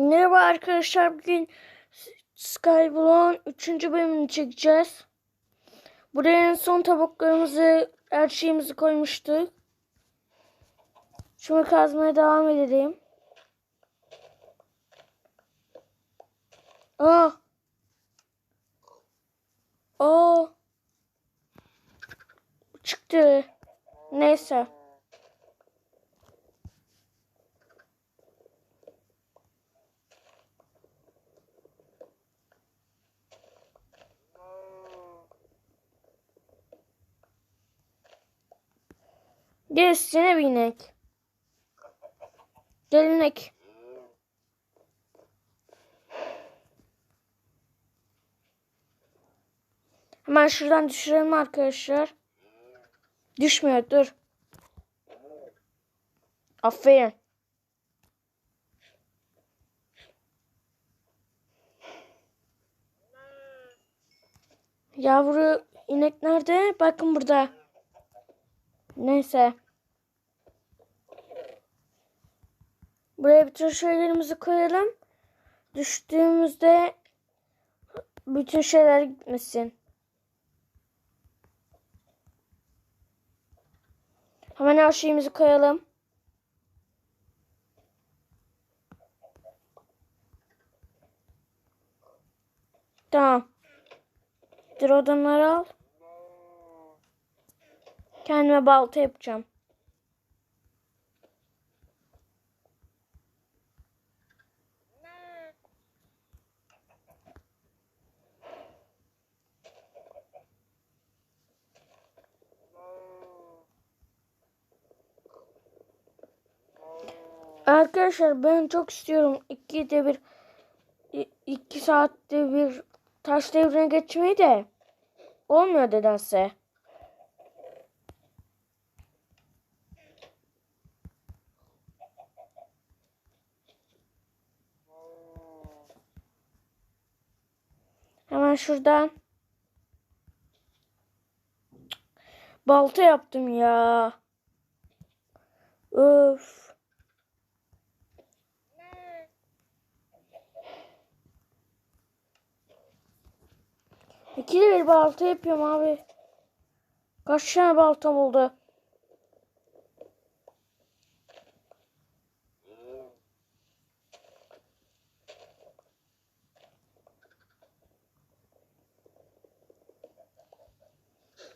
Merhaba arkadaşlar. Bugün Skyblock'un 3. bölümünü çekeceğiz. Buraya en son tabaklarımızı, her şeyimizi koymuştuk. Şimdi kazmaya devam edelim. Aa. Aa. Çıktı. Neyse. Gerisine bir inek. Gelinek. Hemen şuradan düşürelim arkadaşlar. Düşmüyor dur. Aferin. Yavru inek nerede? Bakın burada. Neyse. Buraya bütün şeylerimizi koyalım. Düştüğümüzde bütün şeyler gitmesin. Hemen her şeyimizi koyalım. Tamam. Dur odunları al. Kendime balta yapacağım. Arkadaşlar ben çok istiyorum iki de bir iki saatte bir taş devrine geçmeyi de olmuyor nedense. Hemen şuradan balta yaptım ya. Öf. İkili bir balta yapıyorum abi. Kaç tane baltam oldu?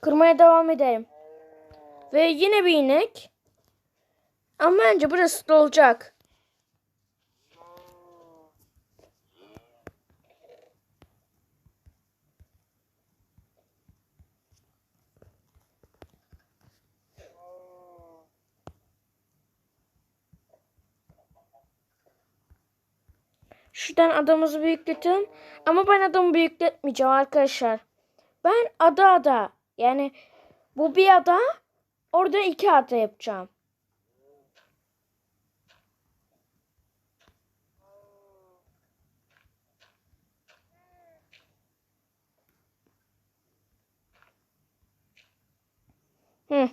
Kırmaya devam edelim. Ve yine bir inek. Ama bence burası da olacak. Şuradan adamımızı büyükletelim. Ama ben adamı büyükletmeyeceğim arkadaşlar. Ben ada ada. Yani bu bir ada. Orada iki ada yapacağım. Hı.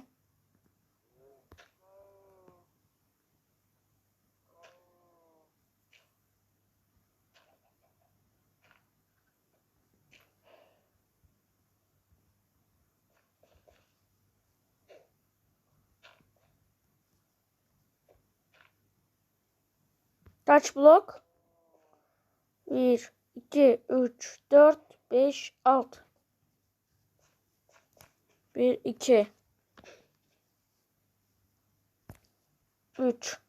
Kaç blok? 1, 2, 3, 4, 5, 6. 1, 2, 3,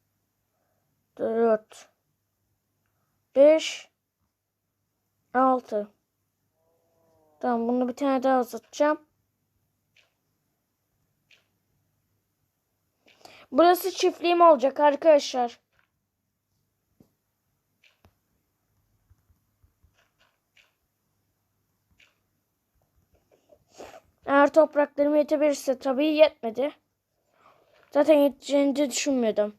4, 5, 6. Tamam bunu bir tane daha uzatacağım. Burası çiftliğim olacak arkadaşlar. Eğer topraklarım yetebilirse tabii yetmedi. Zaten yeteceğini de düşünmüyordum.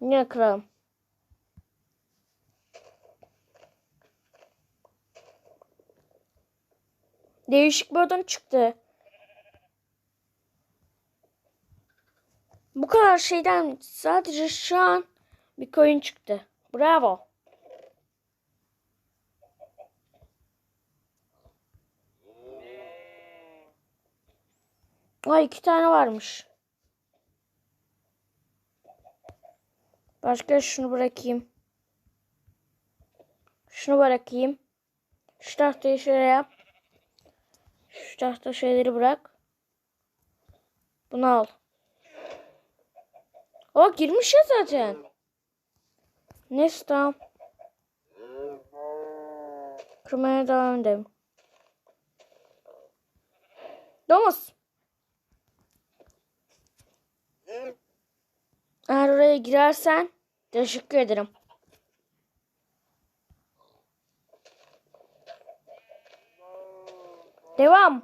Yine kıralım. Değişik bir odun çıktı. Bu kadar şeyden sadece şu an bir koyun çıktı. Bravo. Ay iki tane varmış. Başka şunu bırakayım. Şunu bırakayım. Şu tahtayı şöyle yap. Şu tahta şeyleri bırak. Bunu al. O girmiş ya zaten. Neyse tamam. Kırmaya devam edelim. Domuz. Eğer oraya girersen teşekkür ederim. Devam.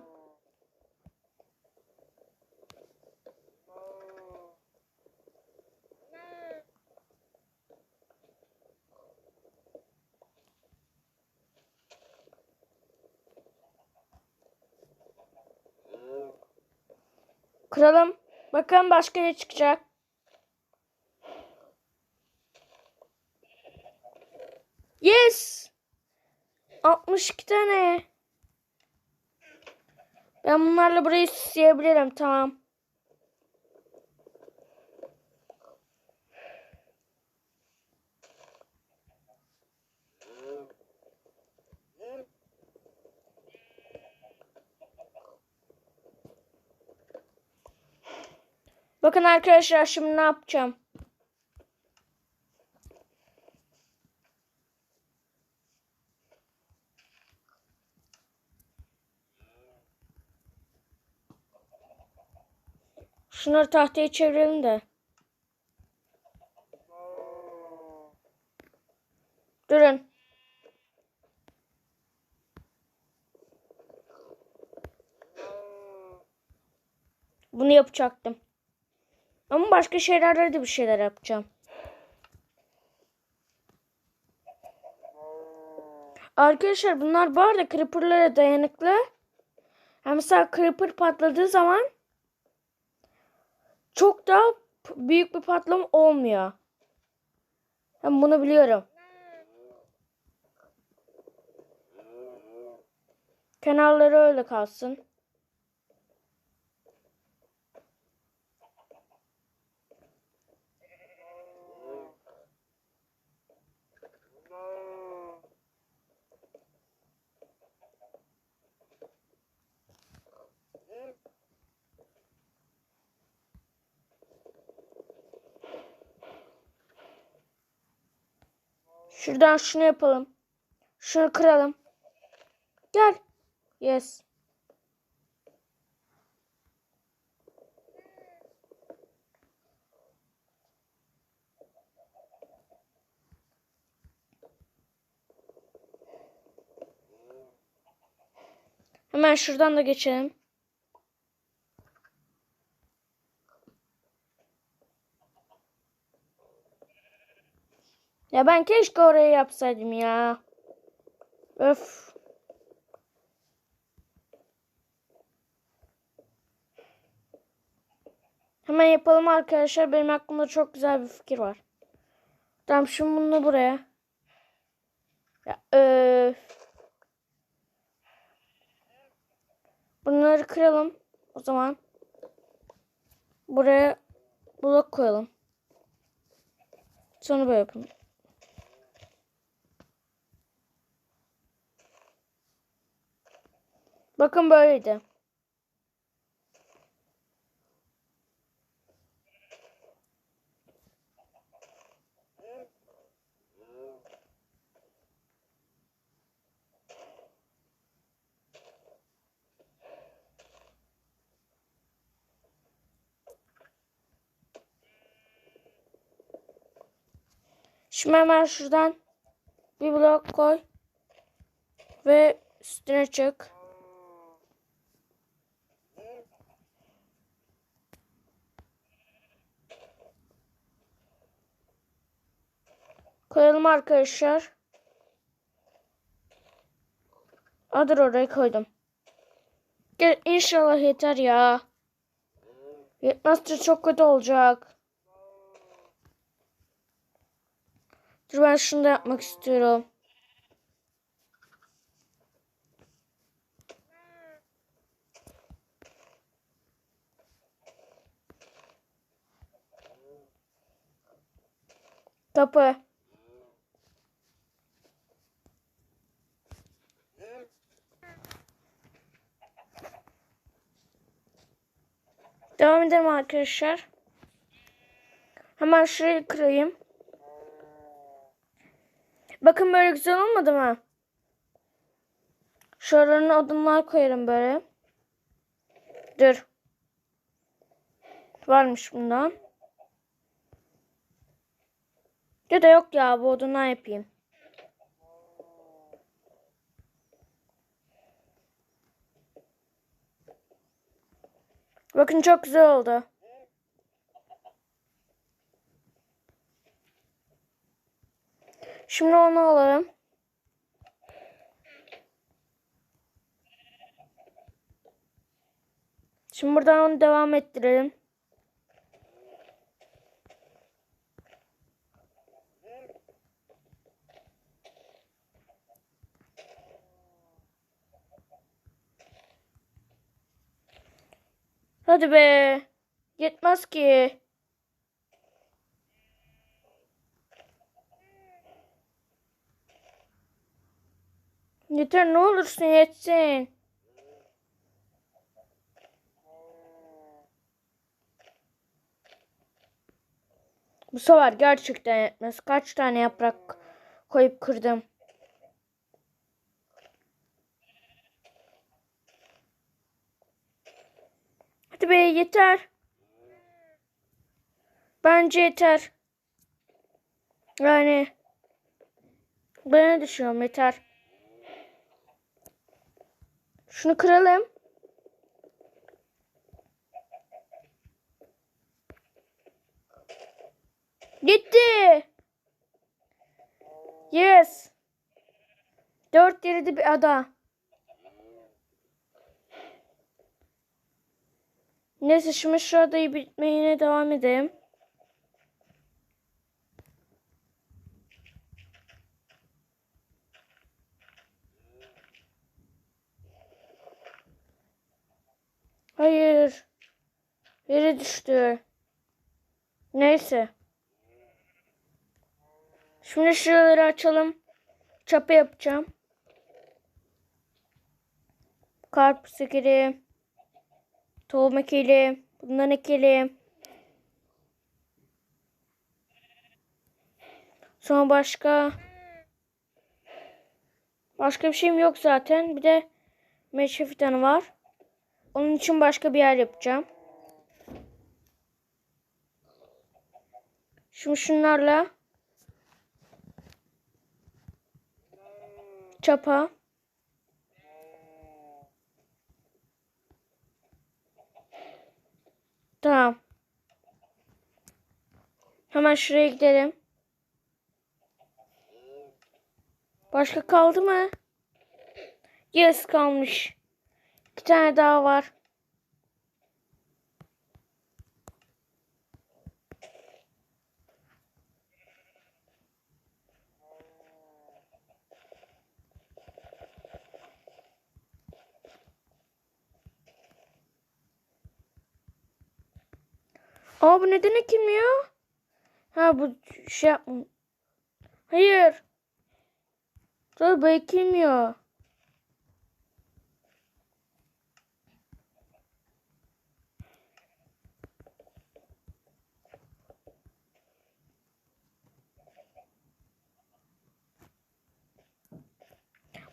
Kıralım. Bakalım başka ne çıkacak. Yes. 62 tane. Ben bunlarla burayı süsleyebilirim. Tamam. Bakın arkadaşlar şimdi ne yapacağım. Şunları tahtaya çevirelim de. Durun. Bunu yapacaktım. Ama başka şeylerde de bir şeyler yapacağım. Arkadaşlar bunlar bu arada creeper'lara dayanıklı. Yani mesela creeper patladığı zaman çok da p- büyük bir patlama olmuyor. Ben bunu biliyorum. Kenarları öyle kalsın. Şuradan şunu yapalım. Şunu kıralım. Gel. Yes. Hemen şuradan da geçelim. Ben keşke oraya yapsaydım ya. Öf. Hemen yapalım arkadaşlar. Benim aklımda çok güzel bir fikir var. Tamam şimdi bunu buraya. Ya, öf. Bunları kıralım. O zaman. Buraya blok koyalım. Sonra böyle yapalım. Bakın böyleydi. Şimdi hemen şuradan bir blok koy ve üstüne çık. Koyalım arkadaşlar. Adır oraya koydum. Gel, inşallah yeter ya. Yetmezse çok kötü olacak. Dur ben şunu da yapmak istiyorum. Kapı. Devam edelim arkadaşlar. Hemen şurayı kırayım. Bakın böyle güzel olmadı mı? Şuralarına odunlar koyarım böyle. Dur. Varmış bundan. Ya da yok ya bu odundan yapayım. Bakın çok güzel oldu. Şimdi onu alalım. Şimdi buradan onu devam ettirelim. Hadi be. Yetmez ki. Yeter ne olursun yetsin. Bu sefer gerçekten yetmez. Kaç tane yaprak koyup kırdım. Hadi be yeter. Bence yeter. Yani ben ne düşünüyorum yeter. Şunu kıralım. Gitti. Yes. Dört yerinde bir ada. Neyse şimdi şu adayı bitmeye devam edelim. Hayır. Yere düştü. Neyse. Şimdi şuraları açalım. Çapa yapacağım. Karpuz ekelim. Tohum ekelim. Bundan ekelim. Sonra başka başka bir şeyim yok zaten. Bir de meşe fidanı var. Onun için başka bir yer yapacağım. Şimdi şunlarla çapa Tamam. Hemen şuraya gidelim. Başka kaldı mı? Yes kalmış. İki tane daha var. Aa bu neden ekilmiyor? Ha bu şey yapma. Hayır. Dur bu ekilmiyor.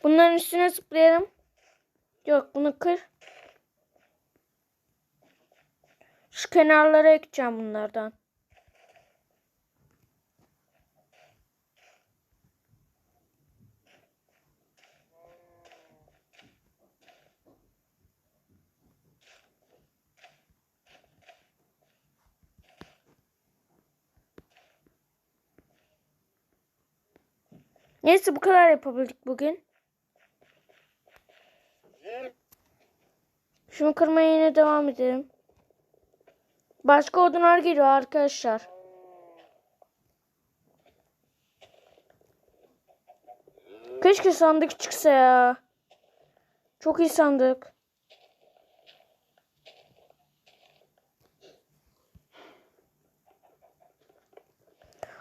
Bunların üstüne zıplayalım. Yok bunu kır. Şu kenarlara ekeceğim bunlardan. Neyse bu kadar yapabildik bugün. Şunu kırmaya yine devam edelim. Başka odunlar geliyor arkadaşlar. Keşke sandık çıksa ya. Çok iyi sandık.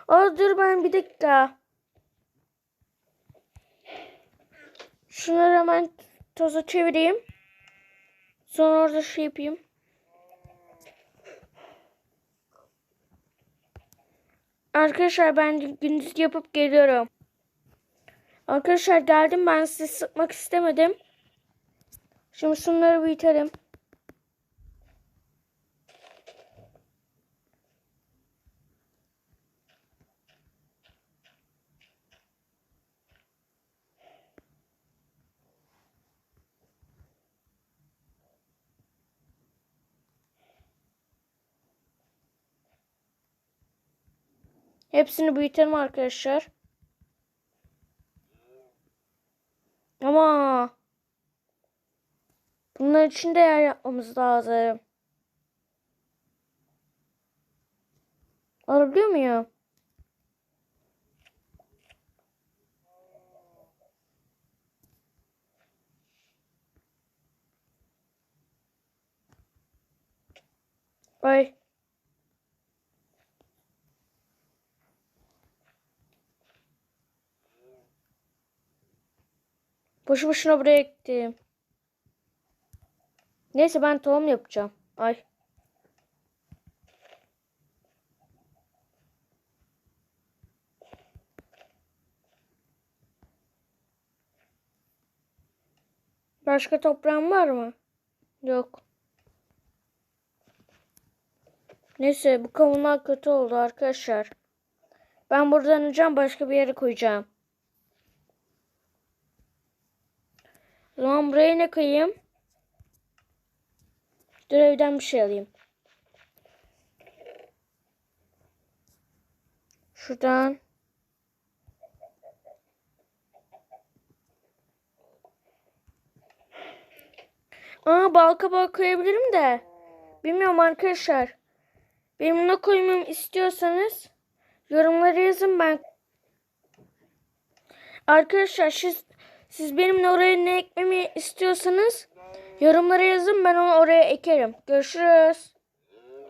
Aa dur ben bir dakika. Şunları hemen toza çevireyim. Sonra orada şey yapayım. Arkadaşlar ben gündüz yapıp geliyorum. Arkadaşlar geldim ben sizi sıkmak istemedim. Şimdi şunları büyütelim. Hepsini büyütelim arkadaşlar. Ama bunlar için de yer yapmamız lazım. Alabiliyor muyum? Ay. Boşu boşuna buraya gittim. Neyse ben tohum yapacağım. Ay. Başka toprağım var mı? Yok. Neyse bu kavunlar kötü oldu arkadaşlar. Ben buradan alacağım başka bir yere koyacağım. O zaman buraya ne koyayım? Dur evden bir şey alayım. Şuradan. Aa bal kabağı koyabilirim de. Bilmiyorum arkadaşlar. Benim ne koymamı istiyorsanız yorumlara yazın ben. Arkadaşlar siz, siz benimle oraya ne ekmemi istiyorsanız yorumlara yazın ben onu oraya ekerim. Görüşürüz.